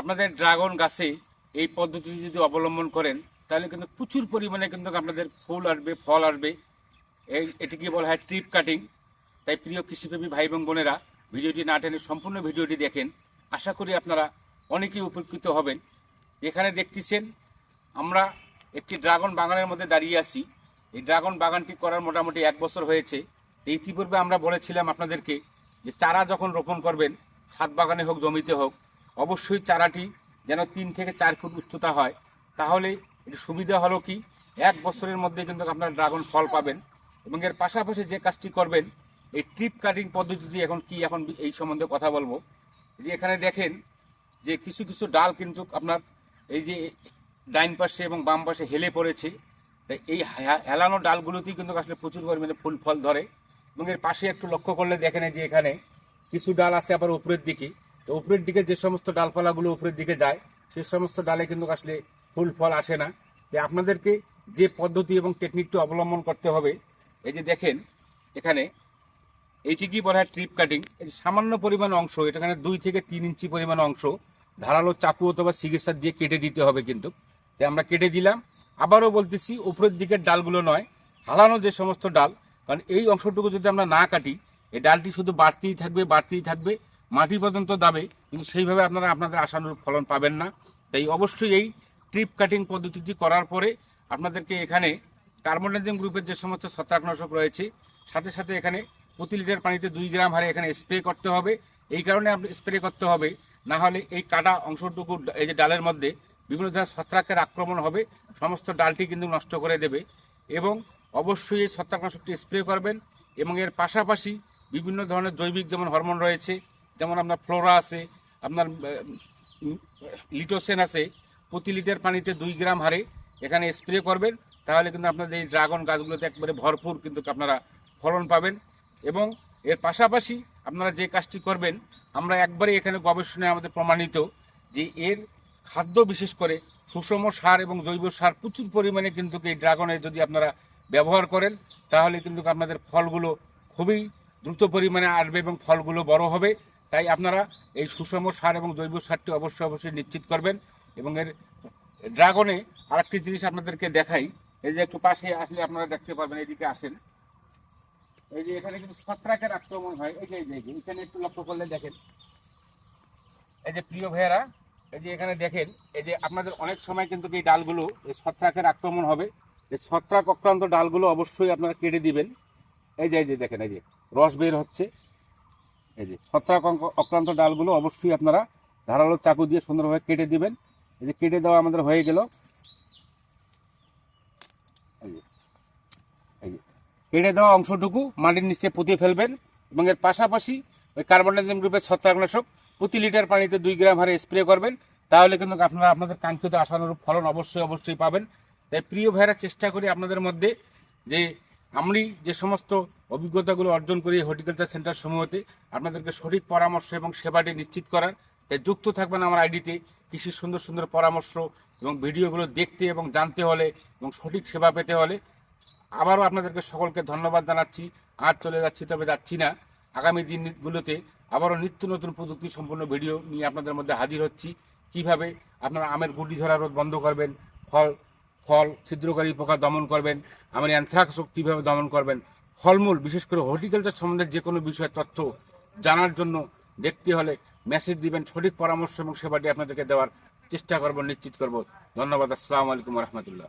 আপনাদের ড্রাগন গাছে এই পদ্ধতি যদি অবলম্বন করেন, তাহলে কিন্তু প্রচুর পরিমাণে কিন্তু আপনাদের ফুল আসবে, ফল আসবে। এই, এটিকে বলা হয় ট্রিপ কাটিং। তাই প্রিয় কৃষিপ্রেমী ভাই এবং বোনেরা, ভিডিওটি না টেনে সম্পূর্ণ ভিডিওটি দেখেন। আশা করি আপনারা অনেকেই উপকৃত হবেন। এখানে দেখতেছেন, আমরা একটি ড্রাগন বাগানের মধ্যে দাঁড়িয়ে আছি। এই ড্রাগন বাগানটি করার মোটামুটি এক বছর হয়েছে। ইতিপূর্বে আমরা বলেছিলাম আপনাদেরকে যে চারা যখন রোপণ করবেন ছাদ বাগানে হোক, জমিতে হোক অবশ্যই চারাটি যেন তিন থেকে চার ফুট উচ্চতা হয়। তাহলে এর সুবিধা হলো কি? এক বছরের মধ্যে কিন্তু আপনারা ড্রাগন ফল পাবেন এবং এর পাশাপাশি যে কাজটি করবেন, এই ট্রিপ কাটিং পদ্ধতিটি এখন কি এখন এই সম্বন্ধে কথা বলব। যে এখানে দেখেন যে কিছু কিছু ডাল কিন্তু আপনার এই যে ডাইন পাশে এবং বাম পাশে হেলে পড়েছে। তাই এই হেলানো ডালগুলোতেই কিন্তু আসলে প্রচুর পরিমাণে ফুল ফল ধরে। এবং এর পাশে একটু লক্ষ্য করলে দেখেন যে এখানে কিছু ডাল আছে আবার উপরের দিকে। তো উপরের দিকে যে সমস্ত ডালপালাগুলো উপরের দিকে যায়, সে সমস্ত ডালে কিন্তু আসলে ফুল ফল আসে না। তাই আপনাদেরকে যে পদ্ধতি এবং টেকনিকটি অবলম্বন করতে হবে, এই যে দেখেন এখানে, এইটি কি বলা হয় ট্রিপ কাটিং এই সামান্য পরিমাণ অংশ, এখানে দুই থেকে তিন ইঞ্চি পরিমাণ অংশ ধারালো চাকু অথবা চিকিৎসা দিয়ে কেটে দিতে হবে কিন্তু। তাই আমরা কেটে দিলাম, আবারও বলতেছি উপরের দিকের ডালগুলো নয়, হালানো যে সমস্ত ডাল, কারণ এই অংশটুকু যদি আমরা না কাটি, এই ডালটি শুধু বাড়তেই থাকবে বাড়তেই থাকবে মাটি পর্যন্ত দাবে, কিন্তু সেইভাবে আপনারা আপনাদের আশানুরূপ ফলন পাবেন না। তাই অবশ্যই এই ট্রিপ কাটিং পদ্ধতিটি করার পরে আপনাদেরকে এখানে কার্বনাইজিং গ্রুপের যে সমস্ত ছত্রাকনাশক রয়েছে, সাথে সাথে এখানে প্রতি লিটার পানিতে দুই গ্রাম হারে এখানে স্প্রে করতে হবে। এই কারণে আপনি স্প্রে করতে হবে, না হলে এই কাটা অংশটুকু এই যে ডালের মধ্যে বিভিন্ন ধরনের ছত্রাকের আক্রমণ হবে, সমস্ত ডালটি কিন্তু নষ্ট করে দেবে। এবং অবশ্যই এই ছত্রাকনাশকটি স্প্রে করবেন এবং এর পাশাপাশি বিভিন্ন ধরনের জৈবিক যেমন হরমোন রয়েছে যেমন আপনার ফ্লোরা আছে, আপনার লিটোসেন আছে, প্রতি লিটার পানিতে দুই গ্রাম হারে এখানে স্প্রে করবেন, তাহলে কিন্তু আপনাদের এই ড্রাগন গাছগুলোতে একবারে ভরপুর কিন্তু আপনারা ফলন পাবেন। এবং এর পাশাপাশি আপনারা যে কাজটি করবেন, আমরা একবারে এখানে গবেষণায় আমাদের প্রমাণিত যে এর খাদ্য বিশেষ করে সুষম সার এবং জৈব সার প্রচুর পরিমাণে কিন্তু এই ড্রাগনের যদি আপনারা ব্যবহার করেন, তাহলে কিন্তু আপনাদের ফলগুলো খুবই দ্রুত পরিমাণে আসবে এবং ফলগুলো বড় হবে। তাই আপনারা এই সুষম সার এবং জৈব সারটি অবশ্যই অবশ্যই নিশ্চিত করবেন এবং এর ড্রাগনে আরেকটি জিনিস আপনাদেরকে দেখাই। এই যে একটু পাশে আসলে আপনারা দেখতে পারবেন, এইদিকে আসেন। এই যে এখানে কিন্তু ছত্রাকের আক্রমণ হয়। এই যে এই যে এখানে একটু লক্ষ্য করলে দেখেন। এই যে প্রিয় ভাইয়েরা, এই যে এখানে দেখেন, এই যে আপনাদের অনেক সময় কিন্তু এই ডালগুলো, এই ছত্রাকের আক্রমণ হবে। এই ছত্রাক আক্রান্ত ডালগুলো অবশ্যই আপনারা কেটে দিবেন। এই যে এই যে দেখেন, এই যে রস বের হচ্ছে। এই যে ছত্রাক আক্রান্ত ডালগুলো অবশ্যই আপনারা ধারালো চাকু দিয়ে সুন্দরভাবে কেটে দিবেন। এই যে কেটে দেওয়া আমাদের হয়ে গেল। কেটে দেওয়া অংশটুকু মাটির নিচে পুঁতে ফেলবেন এবং এর পাশাপাশি ওই কার্বনাইজিম গ্রুপের ছত্রাকনাশক প্রতি লিটার পানিতে দুই গ্রাম হারে স্প্রে করবেন। তাহলে কিন্তু আপনারা আপনাদের কাঙ্ক্ষিত আশানুরূপ ফলন অবশ্যই অবশ্যই পাবেন। তাই প্রিয় ভাইরা, চেষ্টা করি আপনাদের মধ্যে যে আমি যে সমস্ত অভিজ্ঞতাগুলো অর্জন করি হর্টিকালচার সেন্টার সমূহতে। আপনাদেরকে সঠিক পরামর্শ এবং সেবাটি নিশ্চিত করার। তাই যুক্ত থাকবেন আমার আইডিতে। কৃষির সুন্দর সুন্দর পরামর্শ এবং ভিডিওগুলো দেখতে এবং জানতে হলে এবং সঠিক সেবা পেতে হলে আবারও আপনাদেরকে সকলকে ধন্যবাদ জানাচ্ছি। আজ চলে যাচ্ছি তবে যাচ্ছি না। আগামী দিনগুলোতে আবারও নিত্য নতুন প্রযুক্তি সম্পূর্ণ ভিডিও নিয়ে আপনাদের মধ্যে হাজির হচ্ছি। কীভাবে আপনারা আমের গুটি ধরা রোধ বন্ধ করবেন, ফল ফল ছিদ্রকারী পোকা দমন করবেন, আমের অ্যানথ্রাক্স কীভাবে দমন করবেন ফলমূল, বিশেষ করে হর্টিকালচার সম্বন্ধে যে কোনো বিষয়ে তথ্য জানার জন্য দেখতে হলে মেসেজ দিবেন, সঠিক পরামর্শ এবং সেবাটি আপনাদেরকে দেওয়ার চেষ্টা করব, নিশ্চিত করব। ধন্যবাদ, আসসালামু আলাইকুম রহমতুল্লাহ।